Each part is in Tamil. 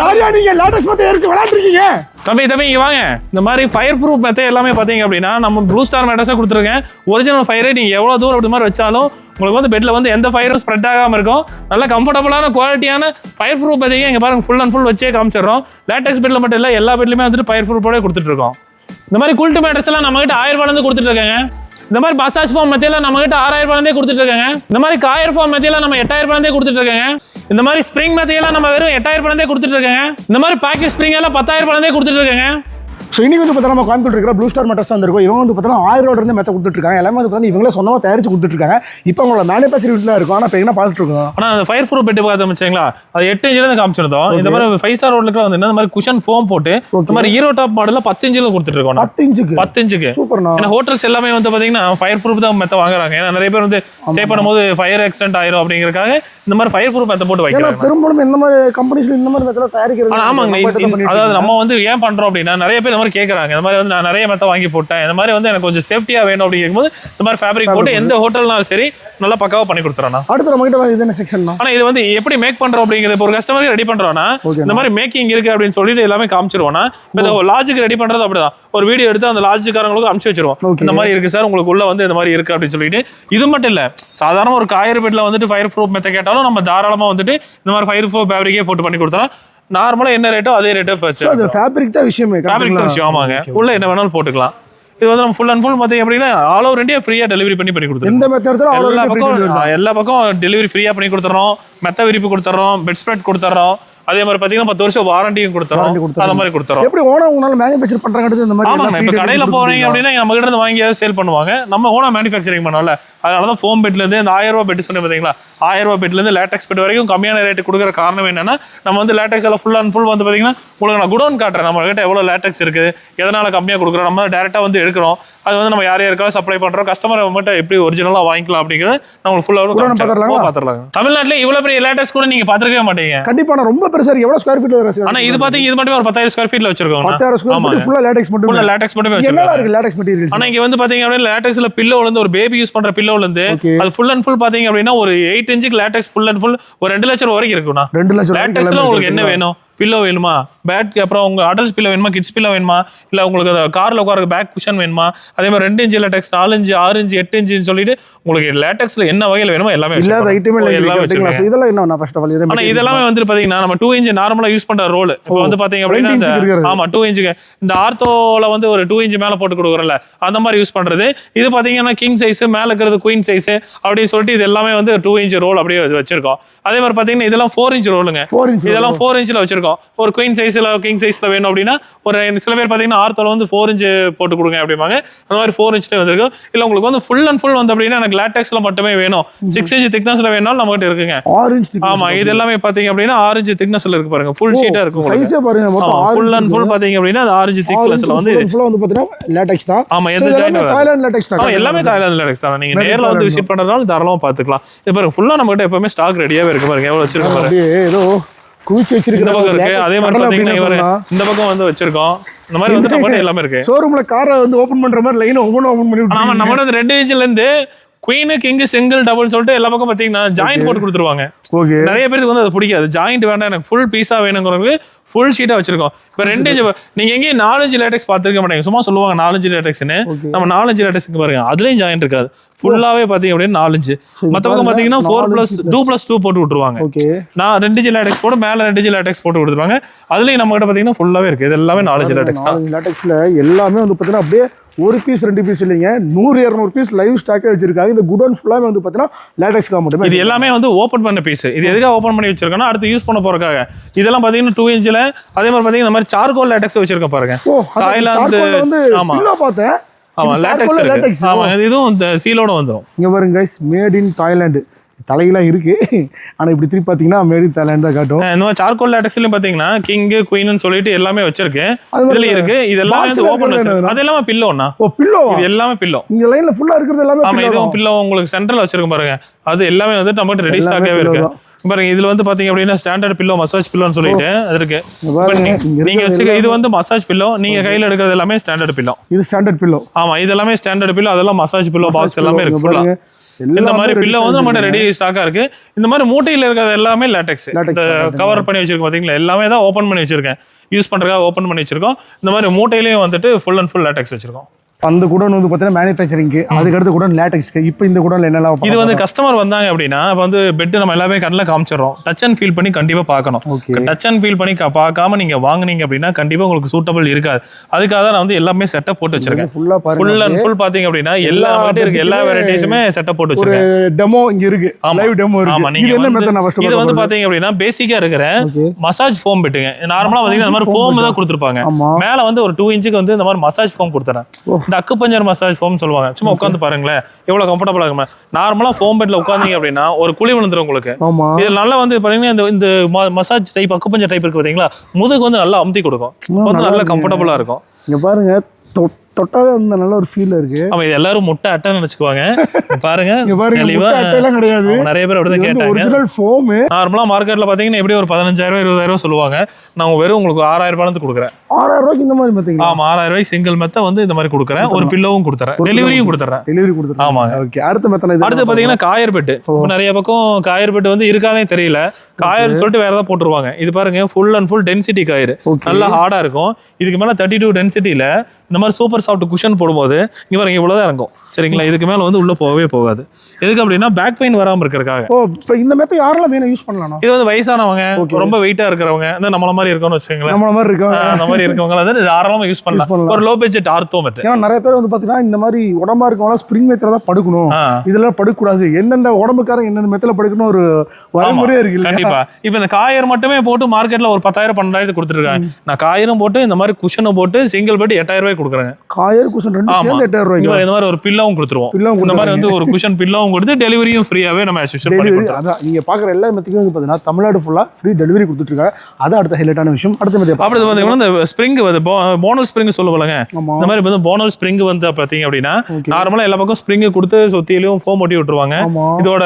யாரையா நீங்க லேட்டஸ்ட் மத்த எரிச்சு விளையாண்டுருக்கீங்க? தம்பி தம்பி இங்க வாங்க. இந்த மாதிரி ஃபயர் ப்ரூஃப் மெத்தட் எல்லாமே பார்த்தீங்க அப்படின்னா நம்ம ப்ளூ ஸ்டார் மேட்டர்ஸாக கொடுத்துருக்கேன். ஒரிஜினல் ஃபயரை நீங்கள் எவ்வளோ தூரம் அப்படி மாதிரி வச்சாலும் உங்களுக்கு வந்து பெட்டில் வந்து எந்த ஃபயரும் ஸ்ப்ரெட் ஆகாமல் இருக்கும். நல்ல கம்ஃபர்டபுளான குவாலிட்டியான ஃபயர் ப்ரூஃப் பார்த்தீங்க இங்கே பாருங்க ஃபுல் அண்ட் ஃபுல் வச்சே காமிச்சிடுறோம். லேட்டக்ஸ் பெட்டில் மட்டும் இல்லை எல்லா பெட்லையுமே வந்துட்டு ஃபயர் ப்ரூஃபோட கொடுத்துட்டு இருக்கோம் இந்த மாதிரி குல்ட்டு மேட்டர்ஸ் எல்லாம் நம்ம கிட்ட ஆயிரம் ரூபாயிலேருந்து கொடுத்துட்டு இருக்காங்க இந்த மாதிரி மசாஜ் ஃபார்ம் மெத்தியெல்லாம் நம்ம கிட்ட ஆறாயிரம் ரூபாயிலேருந்தே கொடுத்துட்டு இருக்காங்க இந்த மாதிரி காயர் ஃபார்ம் மெத்தியெல்லாம் நம்ம எட்டாயிரம் ரூபாயிலேருந்தே கொடுத்துட்டு இருக்காங்க இந்த மாதிரி ஸ்ப்ரிங் மெத்தியெல்லாம் நம்ம வெறும் எட்டாயிரம் பழந்தே கொடுத்துட்டு இருக்கேங்க. இந்த மாதிரி பாக்கெட் ஸ்ப்ரிங் எல்லாம் பத்தாயிரம் பழந்தே கொடுத்துட்டு இருக்கேங்க. ஸோ வந்து பார்த்தா நம்ம கோயம்புத்தூர் இருக்கிற ப்ளூ ஸ்டார் மட்டர்ஸ் வந்திருக்கோம். இவங்க வந்து பார்த்தா ஆயிரம் ரூபா இருந்து மெத்த கொடுத்துட்டு இருக்காங்க எல்லாமே வந்து பார்த்தா இவங்களே சொந்தமாக தயாரிச்சு கொடுத்துட்டு இருக்காங்க இப்போ அவங்களோட மேனுஃபேக்சரிங் வீட்டில் இருக்கும். ஆனால் இப்போ என்ன பார்த்துட்டு இருக்கோம்? ஆனா அந்த ஃபயர் ப்ரூஃப் பெட் பார்த்து வச்சுங்களா அது எட்டு இன்ச்சில் இருந்து காமிச்சிருந்தோம். இந்த மாதிரி ஃபைவ் ஸ்டார் ரோட்ல வந்து இந்த மாதிரி குஷன் ஃபோம் போட்டு இந்த மாதிரி ஹீரோ டாப் மாடல்ல பத்து இன்ச்சில் கொடுத்துட்டு இருக்கோம் நான். பத்து இன்ச்சுக்கு? பத்து இன்ச்சுக்கு. சூப்பர்ண்ணா. ஏன்னா ஹோட்டல்ஸ் எல்லாமே வந்து பாத்தீங்கன்னா ஃபயர் ப்ரூஃப் தான் மெத்த வாங்குறாங்க. ஏன்னா நிறைய பேர் வந்து ஸ்டே பண்ணும்போது ஃபயர் ஆக்சிடென்ட் ஆயிரும் அப்படிங்கறதுக்காக இந்த மாதிரி ஃபயர் ப்ரூஃப் மெத்த போட்டு வைக்கிறாங்க. பெரும்பாலும் இந்த மாதிரி கம்பெனிஸ்ல இந்த மாதிரி மெத்தட் தயாரிக்கிறது ஆமாங்க தான் அதாவது. நம்ம வந்து ஏன் பண்றோம் அப்படின்னா நிறைய பேர் இந்த மாதிரி கேக்குறாங்க. இந்த மாதிரி வந்து நான் நிறைய மெத்த வாங்கி போட்டேன். இந்த மாதிரி வந்து எனக்கு கொஞ்சம் சேஃப்டியா வேணும் அப்படிங்கும்போது இந்த மாதிரி ஃபேப்ரிக் போட்டு எந்த ஹோட்டல்னாலும் சரி நல்லா பக்காவா பண்ணி கொடுத்துறேன் அடுத்து நம்ம கிட்ட இது என்ன செக்ஷன் தான் ஆனா இது வந்து எப்படி மேக் பண்றோம் அப்படிங்கிறது ஒரு கஸ்டமருக்கு ரெடி Okay, இந்த மாதிரி மேக்கிங் இருக்கு அப்படின்னு சொல்லிட்டு எல்லாமே காமிச்சிருவோம்னா இப்போ இந்த லாஜிக் ரெடி பண்றது அப்படிதான். ஒரு வீடியோ எடுத்து அந்த லாஜிக்காரங்களுக்கு அனுப்பிச்சு வச்சிருவோம். இந்த மாதிரி இருக்கு சார் உங்களுக்கு உள்ள வந்து இந்த மாதிரி இருக்கு அப்படின்னு சொல்லிட்டு. இது மட்டும் இல்ல சாதாரண ஒரு காயர் பெட்ல வந்துட்டு ஃபயர் ப்ரூஃப் மெத்த கேட்டாலும் நம்ம தாராளமா வந்துட்டு இந்த மாதிரி ஃபயர் ப்ரூஃப் ஃபேப்ரிக்கே போட்டு பண்ணி கொடுத்தோம் நார்மலா என்ன ரேட்டோ அதே ரேட்டோ ஸோ அது ஃபேப்ரிக் தான் விஷயமே ஃபேப்ரிக் தான் விஷயம் ஆமாங்க. உள்ள என்ன வேணாலும் போட்டுக்கலாம். இது வந்து நம்ம ஃபுல் அண்ட் ஃபுல் பார்த்தீங்க அப்படின்னா ஆல் ஓவர் இந்தியா ஃப்ரீயா டெலிவரி பண்ணி பண்ணி கொடுத்துருவோம் எந்த மெத்தட் எல்லா பக்கம் எல்லா பக்கம் டெலிவரி ஃப்ரீயா பண்ணி கொடுத்துறோம். மெத்த விரிப்பு கொடுத்துறோம் பெட் ஸ்ப்ரெட் கொடுத்துறோம். அதே மாதிரி பாத்தீங்கன்னா பத்து வருஷம் வாரண்டியும் கொடுத்துறோம். அந்த மாதிரி கொடுத்துறோம். எப்படி ஓனர் உங்களால மேனுஃபேக்சர் பண்றாங்க இந்த மாதிரி ஆமாங்க இப்ப கடையில போறீங்க. அப்படின்னா நம்ம கிட்ட இருந்து வாங்கி சேல் பண்ணுவாங்க. நம்ம ஓனா மேனுஃபேக்சரிங் பண்ணோம்ல. அதனாலதான் ஃபோம் பெட்ல இருந்து இந்த ஆயிரம் ரூபாய் பெட் சொன்னேன் பாத்தீங்களா? ஆயிரம் ரூபாய் பெட்ல இருந்து லேட்டக்ஸ் பெட் வரைக்கும் கம்மியான ரேட் கொடுக்குற காரணம் என்னன்னா நம்ம வந்து லேட்டக்ஸ் எல்லாம் ஃபுல் அண்ட் ஃபுல் வந்து பாத்தீங்கன்னா உங்களுக்கு நான் குடோன் காட்டுறேன். நம்ம கிட்ட எவ்வளவு லேட்டக்ஸ் இருக்கு எதனால கம்மியா கொடுக்குறோம் நம்ம டேரக்டா வந்து எடுக்கிறோம். அது வந்து நம்ம யார் யாருக்காவது சப்ளை பண்றோம் கஸ்டமர் மட்டும் எப்படி ஒரிஜினலா வாங்கிக்கலாம் அப்படிங்கிறது நம்ம ஃபுல்லாக? பாத்துரலாம் தமிழ்நாட்டுல இவ்வளவு பெரிய லேட்டக்ஸ் கூட நீங்க பாத்துருக்கவே மாட்டீங்க. கண்டிப்பா நான் ரொம்ப பெருசா இருக்கு. எவ்வளவு ஸ்கொயர் ஃபீட் ஆனா இது பாத்தீங்க இது மட்டுமே ஒரு பத்தாயிரம் ஸ்கொயர் ஃபீட்ல வச்சிருக்கோம். பத்தாயிரம் ஸ்கொயர் ஃபீட் ஃபுல்லா லேடெக்ஸ் மட்டும். ஃபுல்லா லேட்டக்ஸ் மட்டுமே வச்சிருக்கோம். இருக்கு லேடெக்ஸ் மெட்டீரியல்ஸ் ஆனா இங்க வந்து பாத்தீங்க அப்படின்னா லேட்டக்ஸ்ல இருந்து ஒரு பேபி யூஸ் பண்ற பில்லோல இருந்து Okay. அது ஃபுல் அண்ட் ஃபுல் பாத்தீங்க அப்படின்னா ஒரு எயிட் இன்ச்சுக்கு லேட்டக்ஸ் ஃபுல் அண்ட் ஃபுல் ஒரு ரெண்டு லட்சம் ரூபா வரைக்கும் இருக்கும்ண்ணா ரெண்டு லட்சம் லேட்டக்ஸ்ல உங்களுக்கு என்ன வேணும்? பில்லோ வேணுமா? பேட் அப்புறம் உங்க அடல்ட்ஸ் பில்லோ வேணுமா? கிட்ஸ் பில்லோ வேணுமா? இல்ல உங்களுக்கு கார்ல உட்கார பேக் குஷன் வேணுமா? அதே மாதிரி ரெண்டு இன்ச்சு லேட்டக்ஸ் நாலு இன்ச்சு ஆறு இன்ச்சு எட்டு இன்ச்சுன்னு சொல்லிட்டு உங்களுக்கு லேட்டக்ஸ்ல என்ன வகையில வேணுமோ எல்லாமே இல்லாத. ஐட்டமே எல்லாமே. இதெல்லாம் என்ன ஃபர்ஸ்ட் ஆஃப் ஆல் இதே ஆனா இதெல்லாமே வந்து பாத்தீங்கன்னா நம்ம டூ இன்ச் நார்மலா யூஸ் பண்ற ரோல் இப்போ வந்து பாத்தீங்க அப்படின்னா 20 இந்த- inch இருக்கிறது. ஆமா டூ இன்ச்சுக்கு இந்த ஆர்த்தோல வந்து ஒரு டூ இன்ச் மேல போட்டு கொடுக்குறோம்ல அந்த மாதிரி யூஸ் பண்றது. இது பாத்தீங்கன்னா கிங் சைஸ் மேல இருக்கிறது குயின் சைஸ் அப்படின்னு சொல்லிட்டு இது எல்லாமே வந்து டூ இன்ச் ரோல் அப்படியே வச்சு- வச்சிருக்கோம். அதே மாதிரி பாத்தீங்கன்னா இதெல்லாம் ஃபோர் இன்ச் ரோலுங்க இதெல்லாம் ஃபோர் இன்ச்ல வச்சிருக்கோம். ஒரு குயின் சைஸ்ல கிங் சைஸ்ல வேணும் அப்படின்னா ஒரு சில பேர் பாத்தீங்கன்னா ஆர்த்தோல வந்து ஃபோர் இன்ச் போட்டு கொடுங்க அப்படிம்பாங்க. அந்த மாதிரி ஃபோர் இன்ச்ல வந்திருக்கும் இல்ல உங்களுக்கு வந்து ஃபுல் அண்ட் ஃபுல் வந்து அப்படின்னா எனக்கு லேட்டக்ஸ்ல மட்டுமே வேணும். சிக்ஸ் இன்ச் திக்னஸ்ல வேணாலும் நம்ம கிட்ட இருக்குங்க. ஆரஞ்சு ஆமா இது எல்லாமே பாத்தீங்க அப்படின்னா ஆரஞ்சு திக்னஸ்ல இருக்கு பாருங்க. ஃபுல் ஷீட்டா இருக்கும் பாருங்க ஃபுல் அண்ட் ஃபுல் பாத்தீங்க அப்படின்னா அது ஆரஞ்சு திக்னஸ்ல வந்து வந்து தான். ஆமா So, எந்த தாய்லாந்து தான். ஆமா எல்லாமே தாய்லாந்து லேடக்ஸ் தான். நீங்க Made in நேர்ல வந்து விசிட் பண்றதுனால தாராளமா பாத்துக்கலாம் இது பாருங்க ஃபுல்லா நம்ம கிட்ட எப்பவுமே ஸ்டாக் ரெடியாவே இருக்கு பாருங்க. எவ்வளவு வச்சிருக்கோம் ஏதோ குவிச்சு இந்த பக்கம் இருக்கு. வச்சிருக்கிற அதே மாதிரி இந்த பக்கம் வந்து வச்சிருக்கோம். இந்த மாதிரி வந்து நம்ம எல்லாமே இருக்கு. ஷோரூம்ல காரை வந்து ஓபன் பண்ற மாதிரி லைன் ஒவ்வொன்றும் ஓபன் பண்ணி ஆமா. நம்ம வந்து ரெண்டு இன்ச்ல இருந்து குயின் கிங் சிங்கிள் டபுள் சொல்லிட்டு எல்லா பக்கம் பாத்தீங்கன்னா ஜாயின் போட்டு கொடுத்துருவாங்க. நிறைய பேருக்கு வந்து அது பிடிக்காது. ஜாயிண்ட் வேண்டாம் எனக்கு ஃபுல் பீஸா வேணுங்கிறவங்களுக்கு ஃபுல் ஷீட்டா வச்சிருக்கோம். இப்போ ரெண்டு இன்ச் நீங்க எங்கேயும் நாலஞ்சு லேட்டக்ஸ் பார்த்துருக்க மாட்டீங்க. சும்மா சொல்லுவாங்க நாலஞ்சு லேட்டக்ஸ்னு நம்ம நாலஞ்சு லேட்டக்ஸ்க்கு பாருங்க. அதுலயும் ஜாயிண்ட் இருக்காது. ஃபுல்லாவே பாத்தீங்க அப்படின்னா நாலஞ்சு. மத்த பக்கம் பாத்தீங்கன்னா four plus two plus two போட்டு விட்டுருவாங்க. ஓகே நான் ரெண்டு ஜி லேட்டக்ஸ் போட்டு மேல ரெண்டு ஜி லேட்டக்ஸ் போட்டு கொடுத்துருவாங்க அதுலயும் நம்ம கிட்ட பாத்தீங்கன்னா ஃபுல்லாவே இருக்கு. இது எல்லாமே நாலஞ்சு லேட்டக்ஸ் தான். லேட்டெக்ஸ்ல எல்லாமே வந்து பாத்தீங்கன்னா அப்படியே ஒரு பீஸ் ரெண்டு பீஸ் இல்லைங்க. நூறு இரநூறு பீஸ் லைவ் ஸ்டாக்கே வச்சிருக்காங்க. இந்த குடோன் ஃபுல்லாமே வந்து பாத்தீங்கன்னா லேட்டெக்ஸ்க்காக மட்டுமே இது எல்லாமே வந்து ஓப்பன் பண்ண பீஸ் இது எதுக்காக ஓப்பன் பண்ணி வச்சிருக்கோம்னா அடுத்து யூஸ் பண்ண போறதுக்காக. இதெல்லாம் பாத்தீங்கன்னா டூ இன்ச்ல அதே மாதிரி பாத்தீங்கன்னா இந்த மாதிரி சார்கோல் லேட்டக்ஸ் வச்சிருக்கேன் பாருங்க. தாய்லாந்து ஆமா. பார்த்தேன். ஆமா லேட்டக்ஸ் இருக்கு. ஆமா இது இதுவும் இந்த சீலோட வந்துரும். இங்க பாருங்க கைஸ் மேட் இன் தாய்லாந்து தலையெல்லாம் இருக்கு. ஆனா இப்படி திருப்பி பாத்தீங்கன்னா மேட் தாய்லாந்து தான் காட்டும். இந்த மாதிரி சார்கோல் லேட்டக்ஸ்லயும் பாத்தீங்கன்னா கிங் குயின்னு சொல்லிட்டு எல்லாமே வச்சிருக்கு. அது மாதிரி இதுல இருக்கு. இது எல்லாமே box வந்து ல ஓப்பன் இருக்கிறது வச்சிருக்கு. என்னதுன்னா? அது எல்லாமே பில்லோண்ணா ஓ பில்லோ இது எல்லாமே பில்லோ இந்த லைன்ல ஃபுல்லா இருக்கிறது எல்லாமே ஆமா இதுவும். பில்லோ உங்களுக்கு சென்ட்ரல் வச்சிருக்கும் பாருங்க. அது எல்லாமே வந்து நம்மகிட்ட ரெடி ஸ்டாக்காவே இருக்கு. பாருங்க இதுல வந்து பாத்தீங்க அப்படின்னா ஸ்டாண்டர்ட் பில்லோ மசாஜ் பில்லோன்னு சொல்லிட்டு இருக்கு. நீங்க வச்சுக்க இது வந்து மசாஜ் பில்லோ நீங்க கையில எடுக்கிறது எல்லாமே ஸ்டாண்டர்ட் பில்லோ இது ஸ்டாண்டர்ட் பில்லோ ஆமா இது எல்லாமே ஸ்டாண்டர்ட் பில்லோ அதெல்லாம் மசாஜ் பில்லோ பாக்ஸ் எல்லாமே இருக்கு ஃபுல்லா இந்த மாதிரி பில்லோ வந்து நம்மகிட்ட ரெடி ஸ்டாக்கா இருக்கு. இந்த மாதிரி மூட்டையில இருக்கிறது எல்லாமே லேட்டெக்ஸ் கவர் பண்ணி வச்சிருக்கோம் பாத்தீங்களா? எல்லாமே தான் ஓபன் பண்ணி வச்சிருக்கேன். யூஸ் பண்றதுக்காக ஓபன் பண்ணி வச்சிருக்கோம். இந்த மாதிரி மூட்டையிலயும் வந்துட்டு ஃபுல் அண்ட் ஃபுல் லேட்டெக்ஸ் வச்சிருக்கோம். அந்த குடோன் வந்து பார்த்தீங்கன்னா மேனுஃபேக்சரிங்க்கு அதுக்கு அடுத்த குடோன் லேட்டெக்ஸ்க்கு இப்போ இந்த குடோன்ல என்னெல்லாம் இது வந்து கஸ்டமர் வந்தாங்க அப்படின்னா இப்போ வந்து பெட் நம்ம எல்லாமே கண்ணில் காமிச்சிடுறோம். டச் அண்ட் ஃபீல் பண்ணி கண்டிப்பா பார்க்கணும். டச் அண்ட் ஃபீல் பண்ணி பார்க்காம நீங்க வாங்குனீங்க அப்படின்னா கண்டிப்பா உங்களுக்கு சூட்டபிள் இருக்காது. அதுக்காக தான் நான் வந்து எல்லாமே செட்டப் போட்டு வச்சிருக்கேன். ஃபுல்லா பாருங்க ஃபுல் அண்ட் ஃபுல் பாத்தீங்க அப்படின்னா எல்லா மட்டும் இருக்கு. எல்லா வெரைட்டிஸுமே செட்டப் போட்டு வச்சிருக்கேன். டெமோ இங்க இருக்கு. லைவ் டெமோ இருக்கு. இது என்ன மெத்தட் நான் ஃபர்ஸ்ட் இது வந்து பாத்தீங்க அப்படின்னா பேசிக்கா இருக்கிற மசாஜ் ஃபோம் பெட்டுங்க நார்மலா பாத்தீங்கன்னா இந்த மாதிரி ஃபோம். தான் கொடுத்துருப்பாங்க. மேல வந்து ஒரு டூ இன்ச்சுக்கு வந்து இந்த மாதிரி மசாஜ் ஃபோம் கொடுத்துறேன். இந்த அக்குப்பஞ்சர் மசாஜ் ஃபோம் சொல்லுவாங்க. சும்மா உட்காந்து பாருங்களேன். எவ்வளவு கம்ஃபர்டபுளா இருக்குமா. நார்மலா ஃபோம் பெட்ல உட்காந்தீங்க அப்படின்னா ஒரு குழி விழுந்துரும் உங்களுக்கு. இது நல்லா வந்து பாத்தீங்கன்னா இந்த இந்த மசாஜ் டைப் அக்குப்பஞ்சர் டைப் இருக்கு பாத்தீங்களா? முதுகு வந்து நல்லா அமுத்தி கொடுக்கும். வந்து நல்லா. கம்ஃபர்டபுளா இருக்கும். இங்க பாருங்க தொ- தொட்டாவே அந்த நல்ல ஒரு ஃபீல் இருக்கு. ஆமா இது எல்லாரும் முட்டை அட்டைன்னு நினைச்சுக்குவாங்க. பாருங்க இங்க பாருங்க முட்டை அட்டையெல்லாம் கிடையாது. ஆமா, நிறைய பேர் அப்படிதான் கேட்டாங்க. ஒரிஜினல் ஃபோம் நார்மலா மார்க்கெட்ல பாத்தீங்கன்னா எப்படி ஒரு பதினஞ்சாயிரம் ரூபாய் இருபதாயிரம் ரூபாய் சொல்லுவாங்க. நான் வெறும் உங்களுக்கு ஆறாயிரம் ரூபாய் கொடுக்குறேன். ஆறாயிரம் ரூபாய்க்கு இந்த மாதிரி பாத்தீங்களா ஆமா ஆறாயிரம் ரூபாய் சிங்கிள் மெத்த வந்து இந்த மாதிரி கொடுக்குறேன். ஒரு பில்லோவும் கொடுத்துறேன். டெலிவரியும் கொடுத்துறேன். டெலிவரி கொடுத்துருக்காங்க ஆமாங்க ஓகே அடுத்த மெத்தன இது அடுத்து பாத்தீங்கன்னா காயர் இப்போ நிறைய பக்கம் காயர் பெட்டு வந்து இருக்கானே தெரியல. காயர்னு சொல்லிட்டு வேற ஏதாவது போட்டுருவாங்க. இது பாருங்க full and full density coir நல்லா ஹார்டா இருக்கும். இதுக்கு மேல தேர்ட்டி டூ டென்சிட்டியில இந்த மாதிரி சூப்பர் சாஃப்ட் குஷன் போடும்போது இங்க பாருங்க இவ்வளவுதான் இறங்கும். சரிங்களா? இதுக்கு மேல வந்து உள்ள போகவே போகாது. எதுக்கு அப்படின்னா பேக் பெயின் வராம இருக்கிறதுக்காக. ஓ இப்போ இந்த மெத்த யாரெல்லாம் வேணும் யூஸ் பண்ணலாம் இது வந்து வயசானவங்க. ரொம்ப வெயிட்டா இருக்கிறவங்க இந்த நம்மள மாதிரி இருக்கணும்னு வச்சுக்கோங்களேன். நம்மள மாதிரி இருக்கோம். ஆஹ் அந்த மாதிரி இருக்கவங்க வந்து தாராளமா யூஸ் பண்ணலாம். ஒரு லோ பட்ஜெட் ஆர்த்தோ மெட் ஏன்னா நிறைய பேர் வந்து பாத்தீங்கன்னா இந்த மாதிரி உடம்பா இருக்கவங்க ஸ்ப்ரிங் மெத்துல தான் படுக்கணும். இதெல்லாம் படுக்கக்கூடாது. எந்தெந்த உடம்புக்காரன் எந்தெந்த மெத்தல படுக்கணும் ஒரு வரைமுறையே இருக்கு இல்லையா? கண்டிப்பா. இப்ப இந்த காயர் மட்டுமே போட்டு மார்க்கெட்ல ஒரு பத்தாயிரம் பன்னெண்டாயிரத்து கொடுத்துருக்காங்க. நான் காயரும் போட்டு இந்த மாதிரி குஷனும் போட்டு சிங்கிள் பெட் எட்டாயிரம் ரூபாய் கொடுக்குறேங்க. காயர் குஷன் ரெண்டு. சேர்ந்து எட்டாயிரம் இந்த ரூபாய்க்கு? மாதிரி இந்த மாதிரி ஒரு பில்லாவும் கொடுத்துருவோம். பில்லாவும் இந்த மாதிரி வந்து ஒரு குஷன் பில்லாவும் கொடுத்து டெலிவரியும் ஃப்ரீயாவே நம்ம டெலிவரி அதான். நீங்க பாக்குற எல்லா மெத்தைக்கும் வந்து பாத்தீங்கன்னா தமிழ்நாடு ஃபுல்லா ஃப்ரீ டெலிவரி கொடுத்துட்டு இருக்காங்க அது அடுத்த ஹைலைட்டான விஷயம். அடுத்த மெத்தை அப்படி பாத்தீங்கன்னா இந்த ஸ்ப்ரிங் வந்து போனல் ஸ்ப்ரிங் சொல்லுவாங்க இந்த மாதிரி வந்து போனல் ஸ்ப்ரிங் வந்து பாத்தீங்க அப்படின்னா ஓகே நார்மலா எல்லா பக்கம் ஸ்ப்ரிங் கொடுத்து சுத்திலையும் ஃபோம் ஒட்டி விட்டுருவாங்க. இதோட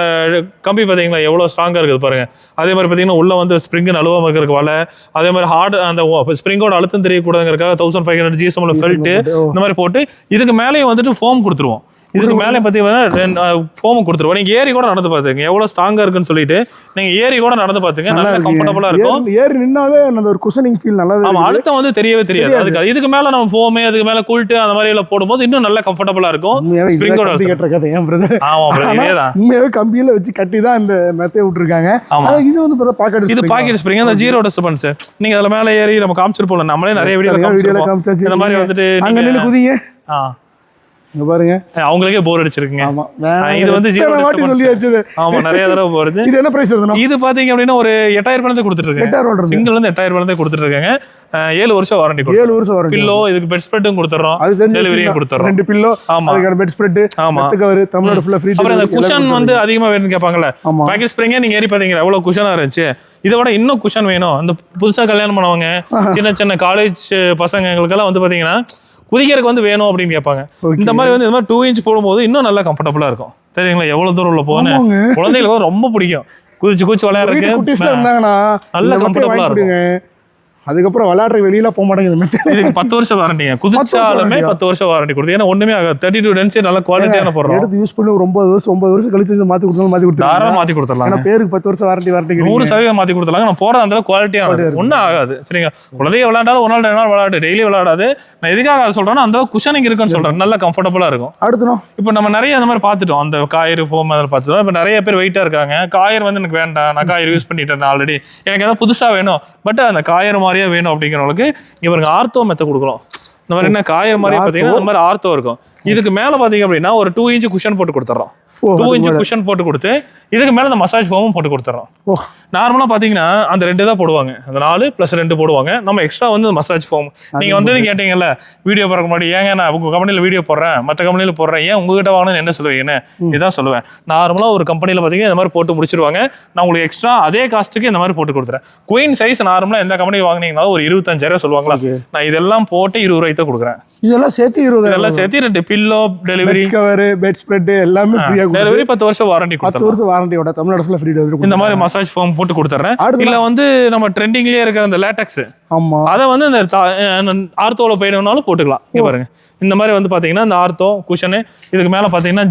கம்பி பாத்தீங்களா எவ்வளவு ஸ்ட்ராங்கா இருக்குது பாருங்க. அதே மாதிரி பாத்தீங்கன்னா உள்ள வந்து ஸ்ப்ரிங் நழுவாம இருக்கிறதுக்கு வலை. அதே மாதிரி ஹார்ட் அந்த ஸ்ப்ரிங்கோட அழுத்தம் தெரியக்கூடாதுங்கிறதுக்காக தௌசண்ட் ஃபைவ் ஹண்ட்ரட் ஜிஎஸ்எம்ல பெல்ட். இந்த மாதிரி போட்டு இதுக்கு மேலேயும் வந்துட்டு ஃபோம் கொடுத்துருவோம். இதுக்கு மேலே பார்த்தீங்கன்னா ஃபோம் கொடுத்துருவோம். நீங்க ஏறி கூட நடந்து பார்த்துங்க எவ்வளவு ஸ்ட்ராங்கா இருக்குன்னு சொல்லிட்டு நீங்க ஏறி கூட நடந்து பார்த்துங்க நல்லா நல்லா. கம்ஃபர்டபுளா இருக்கும். ஏறி- நின்னாவே அந்த ஒரு குஷனிங் ஃபீல் நல்லாவே ஆமா இருக்கு. அழுத்தம் வந்து தெரியவே தெரியாது. அதுக்கு இதுக்கு மேல நம்ம ஃபோமே அதுக்கு மேல கூல்ட்டு அந்த மாதிரி எல்லாம் போடும்போது இன்னும் நல்லா கம்ஃபர்டபுளா இருக்கும். ஸ்ப்ரிங்கோட கட்டுற கதை ஏன் பிரதர் ஆமா bro, இதேதான். உண்மையாவே கம்பியில வச்சு கட்டி தான் இந்த மெத்தையை விட்டுருக்காங்க. ஆமா. ஆனா இது வந்து பாக்கெட் இது பாக்கெட் ஸ்ப்ரிங் அந்த ஜீரோ டிஸ்டர்பன்ஸ் நீங்க அதுல மேல ஏறி நம்ம காமிச்சிருப்போம் நம்மளே நிறைய வீடியோல காமிச்சிருப்போம். இந்த மாதிரி வந்துட்டு அங்க நீங்க- நின்னு குதிங்க. ஆ, இங்க பாருங்க. அவங்களுக்கே போர் அடிச்சிருக்குங்க. ஆமா. இது வந்து வாட்டி. சொல்லியாச்சு. ஆமா நிறைய தடவை போறது இது என்ன பிரைஸ் வருதுண்ணா? இது பாத்தீங்க அப்படின்னா ஒரு எட்டாயிரம் ரூபாய் கொடுத்துட்டு இருக்காங்க எட்டாயிரம் சிங்கிள் வந்து எட்டாயிரம் ரூபாய் கொடுத்துட்டு இருக்காங்க ஏழு வருஷம் வாரண்டி ஏழு வருஷம் வரும் பில்லோ இதுக்கு பெட் ஸ்ப்ரெட்டும் கொடுத்துறோம் அது டெலிவரியும். கொடுத்துறோம் ரெண்டு பில்லோ ஆமா. அதுக்கான பெட் ஸ்ப்ரெட் ஆமா. கவர் தமிழ்நாடு ஃபுல்லா ஃப்ரீ அப்புறம் இந்த குஷன் வந்து அதிகமா வேணும்னு கேட்பாங்கல்ல. பேக்கேஜ் ஸ்ப்ரிங்கே நீங்க ஏறி பாத்தீங்களா? எவ்வளவு குஷனா இருந்துச்சு? இதை விட இன்னும் குஷன் வேணும். இந்த புதுசா கல்யாணம் பண்ணவங்க சின்ன சின்ன காலேஜ் பசங்களுக்கெல்லாம் வந்து பாத்தீங்கன்னா குதிக்கிறதுக்கு வந்து வேணும் அப்படின்னு கேட்பாங்க. இந்த மாதிரி வந்து இந்த மாதிரி டூ இன்ச் போடும்போது இன்னும் நல்லா கம்ஃபர்டபுளா இருக்கும். தெரியுங்களா? எவ்வளவு தூரம் உள்ள போகணும் குழந்தைகளுக்கு ரொம்ப பிடிக்கும். குதிச்சு குதிச்சு விளையாடுறதுக்கு நல்ல வாங்கி கொடுங்க. அதுக்கப்புறம் விளையாடுற வெளியில போக மாட்டேங்குது பத்து வருஷம் வாரண்டிங்க குதிச்சாலுமே? பத்து வருஷம் வாரண்டி கொடுத்து. ஏன்னா ஒண்ணுமே ஆகாது. தேர்ட்டி டூ டென்சி நல்ல குவாலிட்டியான போடுறோம். எடுத்து யூஸ் பண்ணி ஒரு ஒன்பது வருஷம் ஒன்பது வருஷம் கழிச்சு மாத்தி கொடுத்தாலும் மாத்தி தாராளம் மாத்தி கொடுத்துடலாம் ஆனா பேருக்கு பத்து வருஷம் வாரண்டி வாரண்டி நூறு சதவீதம் மாத்தி கொடுத்துலாங்க நான் போறது அந்த குவாலிட்டியா இருக்கு. ஒன்றும் ஆகாது. சரிங்களா? குழந்தைய விளையாண்டாலும் ஒரு நாள் ரெண்டு நாள் விளையாடு. டெய்லி விளையாடாது. நான் எதுக்காக அதை சொல்றேன்னா அந்த குஷனிங் இருக்குன்னு சொல்றேன். நல்லா கம்ஃபர்டபுளா இருக்கும். அடுத்தணும் இப்போ நம்ம நிறைய அந்த மாதிரி பார்த்துட்டோம். அந்த காயர் ஃபோம் அதில் பார்த்துட்டோம். இப்போ நிறைய பேர் வெயிட்டா இருக்காங்க. காயர் வந்து எனக்கு வேண்டாம். நான் காயர் யூஸ் பண்ணிட்டேன் ஆல்ரெடி எனக்கு ஏதாவது புதுசா வேணும். பட் அந்த காயர் மாதிரியே வேணும் அப்படிங்கிறவங்களுக்கு இவருக்கு ஆர்த்தோ மெத்த கொடுக்குறோம். இந்த மாதிரி என்ன காயர் மாதிரியே பார்த்தீங்கன்னா இந்த மாதிரி ஆர்த்தோ இருக்கும். இதுக்கு மேல பாத்தீங்க அப்படின்னா ஒரு டூ இன்ச் குஷன் போட்டு கொடுத்துறோம். ஓ டூ அதுக்கு இன்ச் மேல. குஷன் போட்டு கொடுத்து இதுக்கு மேல இந்த மசாஜ் ஃபோமும் போட்டு கொடுத்துறோம். நார்மலா பாத்தீங்கன்னா அந்த ரெண்டு தான் போடுவாங்க. அந்த நாலு பிளஸ் ரெண்டு போடுவாங்க. நம்ம எக்ஸ்ட்ரா வந்து மசாஜ் ஃபோம் நீங்க வந்து கேட்டீங்கல்ல வீடியோ போறதுக்கு முன்னாடி ஏங்க நான் உங்க கம்பெனில வீடியோ போடுறேன். மத்த கம்பெனில போடுறேன். ஏன் உங்ககிட்ட வாங்கணும்னு என்ன சொல்லுவீங்கன்னு? இதான் சொல்லுவேன். நார்மலா ஒரு கம்பெனில பாத்தீங்கன்னா இந்த மாதிரி போட்டு முடிச்சிருவாங்க. நான் உங்களுக்கு எக்ஸ்ட்ரா அதே காஸ்ட்டுக்கு இந்த மாதிரி போட்டு கொடுத்துறேன். குயின் சைஸ் நார்மலா எந்த கம்பெனி வாங்குனீங்கனாலும் ஒரு இருபத்தஞ்சாயிரம் சொல்லுவாங்களா. நான் இதெல்லாம் போட்டு இருபது ரூபாய்க்கு கொடுக்குறேன். இதெல்லாம் சேர்த்து இருபதாயிரம் இதெல்லாம் சேர்த்து ரெண்டு pillow delivery cover bed spread எல்லாமே ஃப்ரீயா டெலிவரி பத்து வருஷம் வாரண்டி பத்து வருஷம் வாரண்டியோட தமிழ்நாடு ஃபுல்லாக ஃப்ரீ டெலிவரி இந்த மாதிரி மசாஜ் ஃபார்ம் போட்டு கொடுத்துட்றேன். அடுத்து இல்ல வந்து நம்ம ட்ரெண்டிங்லயே இருக்கிற அந்த லேட்டக்ஸ் ஆமா. அதை வந்து இந்த ஆர்த்தோவில் போயிடணும்னாலும் போட்டுக்கலாம். இங்க பாருங்க. இந்த மாதிரி வந்து பாத்தீங்கன்னா இந்த ஆர்த்தோ குஷனு இதுக்கு மேல பாத்தீங்கன்னா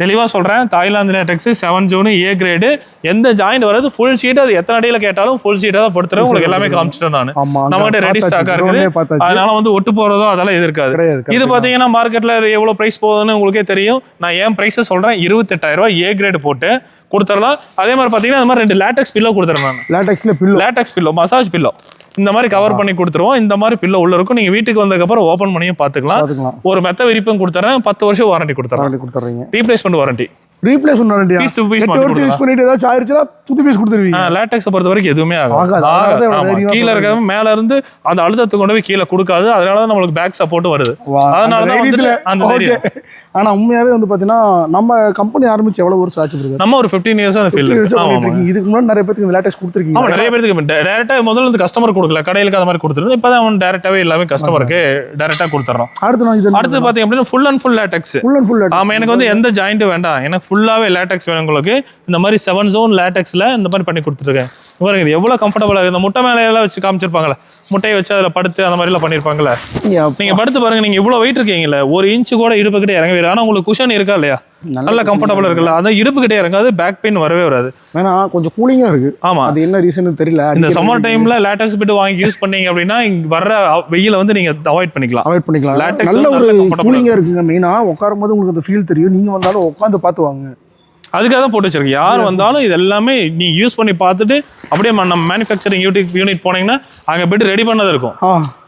தெளிவா சொல்றேன். Thailand latex seven zone A grade எந்த ஜாயிண்ட் வராது ஃபுல் ஷீட் அது எத்தனை அடியில் கேட்டாலும் ஃபுல் ஷீட்டாக தான் படுத்துறேன் உங்களுக்கு எல்லாமே காமிச்சிட்டேன் நான். நம்மகிட்ட ரெடி பார்த்தாச்சு, ஸ்டாக்கா drone லயே இருக்குது. அதனால வந்து ஒட்டு போறதோ அதெல்லாம் இது இருக்காது கிடையாது. இது பாத்தீங்கன்னா மார்க்கெட்ல எவ்வளவு பிரைஸ் போகுதுன்னு உங்களுக்கே தெரியும். நான் ஏன் பிரைஸ் சொல்றேன்? இருபத்தெட்டாயிரம் ரூபாய் ஏ கிரேடு போட்டு கொடுத்துடலாம். அதே மாதிரி பாத்தீங்கன்னா இந்த மாதிரி ரெண்டு லேட்டக்ஸ் பில்லோ கொடுத்துறேன் நான் லேட்டக்ஸ்ல pillow latex pillow massage pillow இந்த மாதிரி கவர் பண்ணி கொடுத்துருவோம். இந்த மாதிரி பில்லோ உள்ள இருக்கும். நீங்க வீட்டுக்கு வந்ததுக்கப்புறம் ஓப்பன் பண்ணியும் பார்த்துக்கலாம். ஒரு மெத்த விரிப்பும் கொடுத்துறேன். பத்து வருஷம் வாரண்டி கொடுத்துறேன். ரீப்ளேஸ்மெண்ட் வாரண்டி ரீப்ளேஸ் பண்ண வேண்டியா Piece to piece எட்டு மாத்தி வருஷம் யூஸ் பண்ணிட்டு ஏதாச்சும் ஆயிடுச்சுன்னா புது பீஸ் கொடுத்துருவீங்க. லேட்டக்ஸ் பொறுத்த வரைக்கும் எதுவுமே ஆகாது. கீழே இருக்க மேல இருந்து அந்த அழுத்தத்தை கொண்டு போய் கீழே கொடுக்காது. அதனால தான் நம்மளுக்கு பேக் சப்போர்ட்டும் வருது. அதனால தான் அந்த. தைரியம். ஆனா உண்மையாவே வந்து பாத்தீங்கன்னா நம்ம கம்பெனி ஆரம்பிச்சு எவ்வளவு வருஷம் ஆச்சு பிரதர் நம்ம ஒரு 15 இயர்ஸ் அந்த ஃபீல்டு இதுக்கு முன்னாடி நிறைய பேருக்கு இந்த கொடுத்துருக்கீங்க. ஆமா நிறைய பேருக்கு டேரக்டா முதல்ல வந்து கஸ்டமர் கொடுக்கல. கடையிலுக்கு அந்த மாதிரி கொடுத்துருந்தோம். இப்பதான் அவன் டேரக்டாவே எல்லாமே கஸ்டமருக்கு டேரக்டா கொடுத்துறோம் அடுத்து நான் இது அடுத்து பாத்தீங்க அப்படின்னா full and full latex full and full ஆமா எனக்கு வந்து எந்த ஜாயிண்ட் வேண்டாம். எனக்கு ஃபுல்லாவே லேட்டக்ஸ் வேணும் உங்களுக்கு இந்த மாதிரி செவன் ஜோன் லேட்டக்ஸ்ல இந்த மாதிரி பண்ணி கொடுத்துருக்கேன். பாருங்க இது எவ்வளவு கம்ஃபர்டபுளா இந்த முட்டை மேலே எல்லாம் வச்சு காமிச்சிருப்பாங்களே முட்டையை வச்சு அதுல படுத்து அந்த மாதிரி எல்லாம் பண்ணிருப்பாங்கல்ல நீங்க படுத்து பாருங்க நீங்க இவ்வளவு வெயிட் இருக்கீங்கல்ல ஒரு இன்ச்சு கூட இடுப்பு கிட்ட இறங்கவே இல்லை. ஆனா உங்களுக்கு குஷன் இருக்கா இல்லையா? நல்ல கம்ஃபர்டபுளா இருக்குல்ல. அதான் இடுப்பு கிட்டே இறங்காது பேக் பெயின் வரவே வராது. வேணா கொஞ்சம் கூலிங்கா இருக்கு. ஆமா. அது என்ன ரீசன் தெரியல. இந்த சம்மர் டைம்ல லேட்டக்ஸ் பிட் வாங்கி யூஸ் பண்ணீங்க அப்படின்னா இங்க வர்ற வெயில வந்து நீங்க அவாய்ட் பண்ணிக்கலாம். அவாய்ட் பண்ணிக்கலாம். நல்ல ஒரு கூலிங்கா இருக்குங்க மெயினா உட்காரும் போது உங்களுக்கு அந்த ஃபீல் தெரியும். நீங்க வந்தாலும் உட்காந்து பார்த்து வாங்க அதுக்காக தான் போட்டு வச்சிருக்கேன். யார் வந்தாலும் இது எல்லாமே நீ யூஸ் பண்ணி பார்த்துட்டு அப்படியே நம்ம மேனுஃபேக்சரிங் யூனிட் யூனிட் போனீங்கன்னா அங்கே பெட் ரெடி பண்ணது இருக்கும்.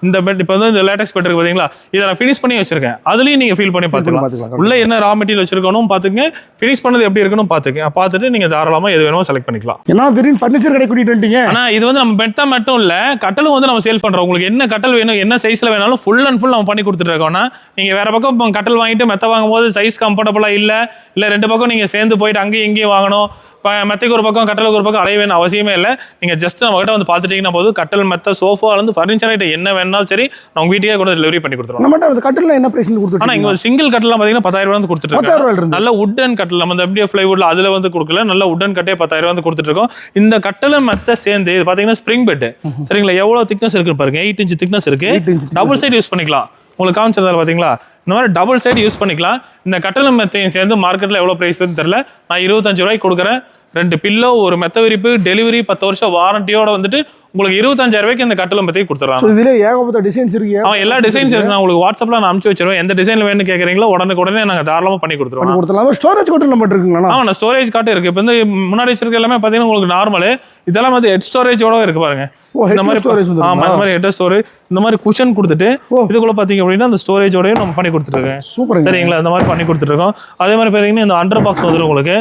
இந்த பெட் இப்போ வந்து இந்த லேட்டக்ஸ் பெட் இருக்கு பாத்தீங்களா? இதை நான் ஃபினிஷ் பண்ணி வச்சிருக்கேன். அதுலயும் நீங்க ஃபீல் பண்ணி பார்த்துக்கலாம். உள்ள என்ன ரா மெட்டீரியல் வச்சிருக்கணும் பார்த்துங்க ஃபினிஷ் பண்ணது எப்படி இருக்கணும் பார்த்துக்க பார்த்துட்டு நீங்க தாராளமா எது வேணுமோ செலக்ட் பண்ணிக்கலாம். ஏன்னா திடீர்னு ஃபர்னிச்சர் கடை கூட்டிட்டு வந்துட்டீங்க? ஆனா இது வந்து நம்ம பெட் தான் மட்டும் இல்ல கட்டலும் வந்து நம்ம சேல் பண்றோம். உங்களுக்கு என்ன கட்டல் வேணும் என்ன சைஸ்ல வேணாலும் ஃபுல் அண்ட் ஃபுல் நம்ம பண்ணி கொடுத்துட்டு இருக்கோம்னா நீங்க வேற பக்கம் கட்டல் வாங்கிட்டு மெத்த வாங்கும்போது சைஸ் கம்ஃபர்டபுளா இல்ல இல்ல ரெண்டு பக்கம் நீங்க சேர்ந்து போயிட்டு அங்கேயும் இங்கேயும் வாங்கணும். இப்போ மெத்தைக்கு ஒரு பக்கம் கட்டலுக்கு ஒரு பக்கம் அலைய வேணும் அவசியமே இல்லை. நீங்க ஜஸ்ட் நம்ம கிட்ட வந்து பார்த்துட்டீங்கன்னா போதும். கட்டல் மெத்த சோஃபா இருந்து ஃபர்னிச்சர் ஐட்டம் என்ன வேணாலும் சரி உங்க வீட்டுக்கே கூட டெலிவரி பண்ணி கொடுத்துருவோம். நம்மகிட்ட அந்த கட்டில் என்ன பிரைஸ் ஆனா இங்க கொடுத்துருக்கீங்க ஒரு சிங்கிள் கட்டலாம் பாத்தீங்கன்னா பத்தாயிரம் ரூபாய் வந்து கொடுத்துட்டு நல்ல உட்டன் கட்டில் நம்ம இந்த அப்படியே ஃப்ளைவுட்ல அதுல வந்து கொடுக்கல. நல்ல உட்டன் கட்டே பத்தாயிரம் வந்து கொடுத்துட்டு இருக்கோம். இந்த கட்டல மெத்த சேர்ந்து இது பாத்தீங்கன்னா ஸ்ப்ரிங் பெட் சரிங்களா? எவ்வளவு திக்னஸ் இருக்கு பாருங்க. எயிட் இன்ச் திக்னஸ் இருக்கு. 8 inch டபுள் சைடு யூஸ் பண்ணிக்கலாம். உங்களுக்கு காமிச்சதால பாத்தீங்களா இந்த மாதிரி டபுள் சைடு யூஸ் பண்ணிக்கலாம். இந்த கட்டணம் மெத்தையும் சேர்ந்து மார்க்கெட்டில் எவ்வளோ ப்ரைஸ் வந்து தெரில நான் இருபத்தஞ்சு ரூபாய்க்கு கொடுக்குறேன். ரெண்டு பில்லோ ஒரு மெத்த விரிப்பு டெலிவரி பத்து வருஷம் வாரண்டியோட வந்துட்டு உங்களுக்கு இருபத்தஞ்சாயிரம் ரூபாய்க்கு இந்த கட்டல மெத்தையை கொடுத்துறாங்க இதுல ஏகப்பட்ட டிசைன்ஸ் இருக்கு. அவன் எல்லா டிசைன்ஸ் இருக்கு. நான் உங்களுக்கு வாட்ஸ்அப்ல நான் அனுப்பிச்சு வச்சிருவேன். எந்த டிசைன்ல வேணும்னு கேக்குறீங்களோ உடனே உடனே நாங்க தாராளமா பண்ணி கொடுத்துருவோம். பண்ணி கொடுத்துடலாம். ஸ்டோரேஜ் கொட்டு நம்மகிட்ட இருக்குங்களா? ஆமா ஸ்டோரேஜ் காட்டு இருக்கு. இப்போ வந்து முன்னாடி வச்சிருக்க எல்லாமே பாத்தீங்கன்னா உங்களுக்கு நார்மல் இதெல்லாம் வந்து ஹெட் ஸ்டோரேஜோட இருக்கு பாருங்க. இந்த மாதிரி ஆமா இந்த மாதிரி ஹெட் ஸ்டோரேஜ் இந்த மாதிரி குஷன் கொடுத்துட்டு. இதுக்குள்ள பாத்தீங்க அப்படின்னா அந்த ஸ்டோரேஜோடய நம்ம பண்ணி கொடுத்துருக்கேன் சூப்பருங்க. சரிங்களா? இந்த மாதிரி பண்ணி கொடுத்துருக்கோம் அதே மாதிரி பாத்தீங்கன்னா இந்த அண்டர் பாக்ஸ் வந்துடும் உங்களுக்கு.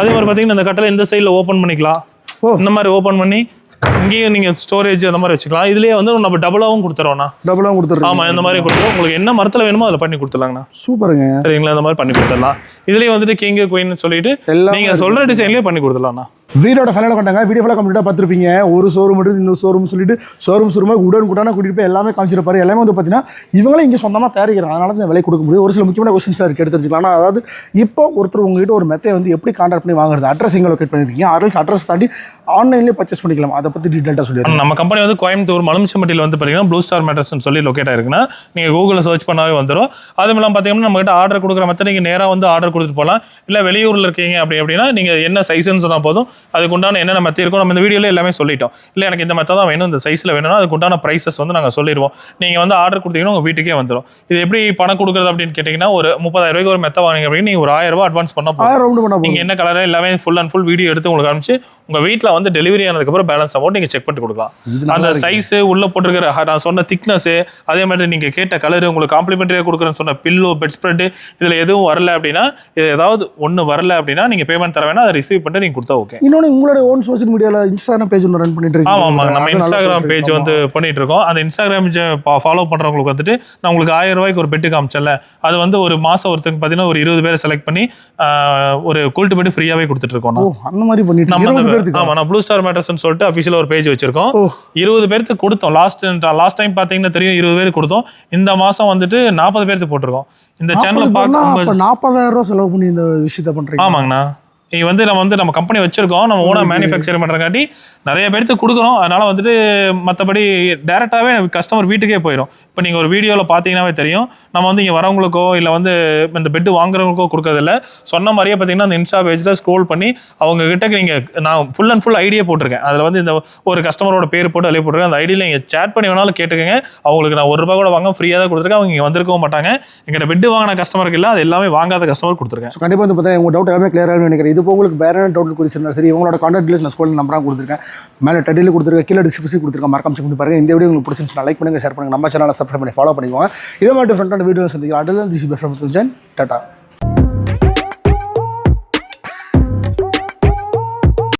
அதே மாதிரி பாத்தீங்கன்னா இந்த கட்டளை இந்த சைடுல ஓபன் பண்ணிக்கலாம். இந்த மாதிரி ஓபன் பண்ணி இங்கேயும் நீங்க ஸ்டோரேஜ் அந்த மாதிரி வச்சுக்கலாம். இதுலயே வந்து நம்ம டபுளாவும் கொடுத்துறோம்னா டபுளாக கொடுத்துருங்க ஆமா இந்த மாதிரி கொடுத்துருவோம் உங்களுக்கு என்ன மரத்துல வேணுமோ அதை பண்ணி கொடுத்துலாங்கண்ணா சூப்பருங்க. சரிங்களா இந்த மாதிரி பண்ணி கொடுத்துடலாம். இதுலயே வந்துட்டு கிங் குயின் சொல்லிட்டு நீங்க சொல்ற டிசைன்லயே பண்ணி கொடுத்துடலாம்ண்ணா. வீடோட ஃபைனலாக கொண்டாங்க. வீடியோ ஃபுல்லாக கம்ப்ளீட்டாக பார்த்துருப்பீங்க. ஒரு ஷோரூம் எடுத்து இன்னொரு ஷோரூம் சொல்லிட்டு ஷோரூம் ஷோரூமாக உடன் கூட்டான கூட்டிட்டு போய் எல்லாமே காமிச்சிருப்பாரு. எல்லாமே வந்து பார்த்தீங்கன்னா இவங்களே இங்கே சொந்தமாக தயாரிக்கிறாங்க. அதனால இந்த விலை கொடுக்க முடியும் ஒரு சில முக்கியமான கொஸ்டின்ஸ் இருக்குது எடுத்துருச்சுக்கலாம் ஆனால் அதாவது இப்போ ஒருத்தர் உங்ககிட்ட ஒரு மெத்தை வந்து எப்படி கான்டாக்ட் பண்ணி வாங்குறது? அட்ரஸ் எங்கே லொக்கேட் பண்ணியிருக்கீங்க அரல்ஸ் அட்ரஸ் தாண்டி ஆன்லைன்லேயே பர்ச்சேஸ் பண்ணிக்கலாம். அதை பற்றி டீட்டெயில்டாக சொல்லிடுறோம் நம்ம கம்பெனி வந்து கோயம்புத்தூர் மலுமிச்சம்பட்டியில் வந்து பார்த்தீங்கன்னா ப்ளூ ஸ்டார் மேட்டர்ஸ்னு சொல்லி லொக்கேட் ஆயிருக்குன்னா நீங்கள் கூகுளில் சர்ச் பண்ணாவே வந்துடும் அதுவும் இல்லாமல் பார்த்தீங்கன்னா நம்ம கிட்ட ஆர்டர் கொடுக்குற மற்ற நீங்கள் நேராக வந்து ஆர்டர் கொடுத்துட்டு போகலாம். இல்லை வெளியூரில் இருக்கீங்க அப்படி அப்படின்னா நீங்கள் என்ன சைஸ்ன்னு சொன்னால் போதும். அதுக்கு உண்டான என்னென்ன மெத்த இருக்கும் நம்ம இந்த வீடியோவில் எல்லாமே சொல்லிட்டோம். இல்லை எனக்கு இந்த மெத்த தான் வேணும் இந்த சைஸில் வேணும்னா அதுக்கு உண்டான ப்ரைஸஸ் வந்து நாங்கள் சொல்லிடுவோம். நீங்கள் வந்து ஆர்டர் கொடுத்தீங்கன்னா உங்கள் வீட்டுக்கே வந்துடும் இது எப்படி பணம் கொடுக்குறது அப்படின்னு கேட்டிங்கன்னா ஒரு முப்பதாயிரம் ரூபாய்க்கு ஒரு மெத்த வாங்கிங்க அப்படின்னு நீங்கள் ஒரு ஆயிரம் ரூபாய் அட்வான்ஸ் பண்ண போதும் ஆயிரம் ரவுண்டு பண்ண நீங்க போகும் என்ன கலர் எல்லாமே ஃபுல் அண்ட் ஃபுல் வீடியோ எடுத்து உங்களுக்கு அனுப்பிச்சு உங்க வீட்ல வந்து டெலிவரி ஆனதுக்கப்புறம் பேலன்ஸ் அமௌண்ட் நீங்க செக் பண்ணிட்டு கொடுக்கலாம். அந்த சைஸ் உள்ள போட்டிருக்கிற நான் சொன்ன திக்னஸ் அதே மாதிரி நீங்க கேட்ட கலர் உங்களுக்கு காம்ப்ளிமெண்டரியா கொடுக்குறேன்னு சொன்ன பில்லோ பெட் ஸ்ப்ரெட் இதுல எதுவும் வரல அப்படின்னா இது ஏதாவது ஒண்ணு வரல அப்படின்னா நீங்க பேமெண்ட் தர வேணா அதை ரிசீவ் பண்ணிட்டு நீங்க கொடுத்தா ஓகே இன்னொன்று உங்களோட ஓன் சோஷியல் மீடியாவில் இன்ஸ்டாகிராம் பேஜ் ஒன்று ரன் பண்ணிட்டு இருக்கீங்க. ஆமா ஆமாங்க நம்ம இன்ஸ்டாகிராம் பேஜ். வந்து பண்ணிட்டு இருக்கோம் அந்த இன்ஸ்டாகிராம் ஃபாலோ பண்றவங்களுக்கு வந்துட்டு நான் உங்களுக்கு ஆயிரம் ரூபாய்க்கு ஒரு பெட்டு காமிச்சல அது வந்து ஒரு மாசம் ஒருத்தருக்கு பார்த்தீங்கன்னா ஒரு இருபது பேரை செலக்ட் பண்ணி ஒரு கூல்ட்டு பெட்டு ஃப்ரீயாவே கொடுத்துட்டு இருக்கோம். அந்த மாதிரி பண்ணிட்டு நம்ம இருபது அந்த- பேருக்கு ஆமா நான் ப்ளூ ஸ்டார் மேட்டர்ஸ்னு சொல்லிட்டு அஃபிஷியல் ஒரு பேஜ் வச்சிருக்கோம். இருபது பேருக்கு கொடுத்தோம். லாஸ்ட் லாஸ்ட் டைம் பாத்தீங்கன்னா தெரியும் இருபது பேருக்கு கொடுத்தோம். இந்த மாசம் வந்துட்டு நாற்பது பேருக்கு போட்டிருக்கோம். இந்த சேனலை பார்க்க நாற்பதாயிரம் ரூபா செலவு பண்ணி இந்த விஷயத்த பண்றீங்க. ஆமாங்கண்ணா. இது வந்து நம்ம வந்து நம்ம கம்பெனி வச்சிருக்கோம். நம்ம ஓனா மேனுஃபேக்சர் பண்றங்காட்டி நிறைய பேருக்கு கொடுக்குறோம். அதனால வந்துட்டு மற்றபடி டேரெக்டாகவே கஸ்டமர் வீட்டுக்கே போயிடும் இப்போ நீங்கள் ஒரு வீடியோவில் பார்த்தீங்கன்னாவே தெரியும். நம்ம வந்து இங்கே வரவங்களுக்கோ இல்லை வந்து இந்த பெட்டு வாங்குறவங்களுக்கோ கொடுக்கறதில்ல. சொன்ன மாதிரியே பார்த்தீங்கன்னா அந்த இன்ஸ்டா பேஜில் ஸ்க்ரோல் பண்ணி அவங்க கிட்ட நீங்கள் நான் ஃபுல் அண்ட் ஃபுல் ஐடியா போட்டிருக்கேன். அதில் வந்து இந்த ஒரு கஸ்டமரோட பேர் போட்டு அதிலே போட்டிருக்கேன். அந்த ஐடியில் நீங்கள் சேட் பண்ணி வேணாலும் கேட்டுக்கங்க. அவங்களுக்கு நான் ஒரு ரூபா கூட வாங்க ஃப்ரீயாக தான் கொடுத்துருக்கேன். அவங்க இங்கே வந்திருக்கவும் மாட்டாங்க. எங்கிட்ட பெட்டு வாங்கின கஸ்டமருக்கு இல்லை. அது எல்லாமே வாங்காத கஸ்டமர் கொடுத்துருக்கேன். கண்டிப்பாக வந்து பார்த்தா உங்க டவுட் எல்லாமே கிளியராக நினைக்கிறேன். இது போக உங்களுக்கு வேற டவுட் குறிச்சிருந்தா சரி உங்களோட கான்டாக்ட் டீல்ஸ் நான் ஸ்கூலில் நம்பராக கொடுத்துருக்கேன். மேலே டைட்டில் கொடுத்துருக்கேன் கீழே டிஸ்கிரிப்ஷன் கொடுத்துருக்கேன் மறக்காம செக் பண்ணி பாருங்க. இந்த வீடியோ உங்களுக்கு பிடிச்சிருந்துச்சுன்னா லைக் பண்ணுங்க ஷேர் பண்ணுங்க. நம்ம சேனலை சப்ஸ்கிரைப் பண்ணி ஃபாலோ பண்ணிக்கோங்க. இதே மாதிரி டிஃப்ரெண்டான வீடியோ சந்திக்கலாம். அடுத்த திஸ் பெஸ்ட் டாட்டா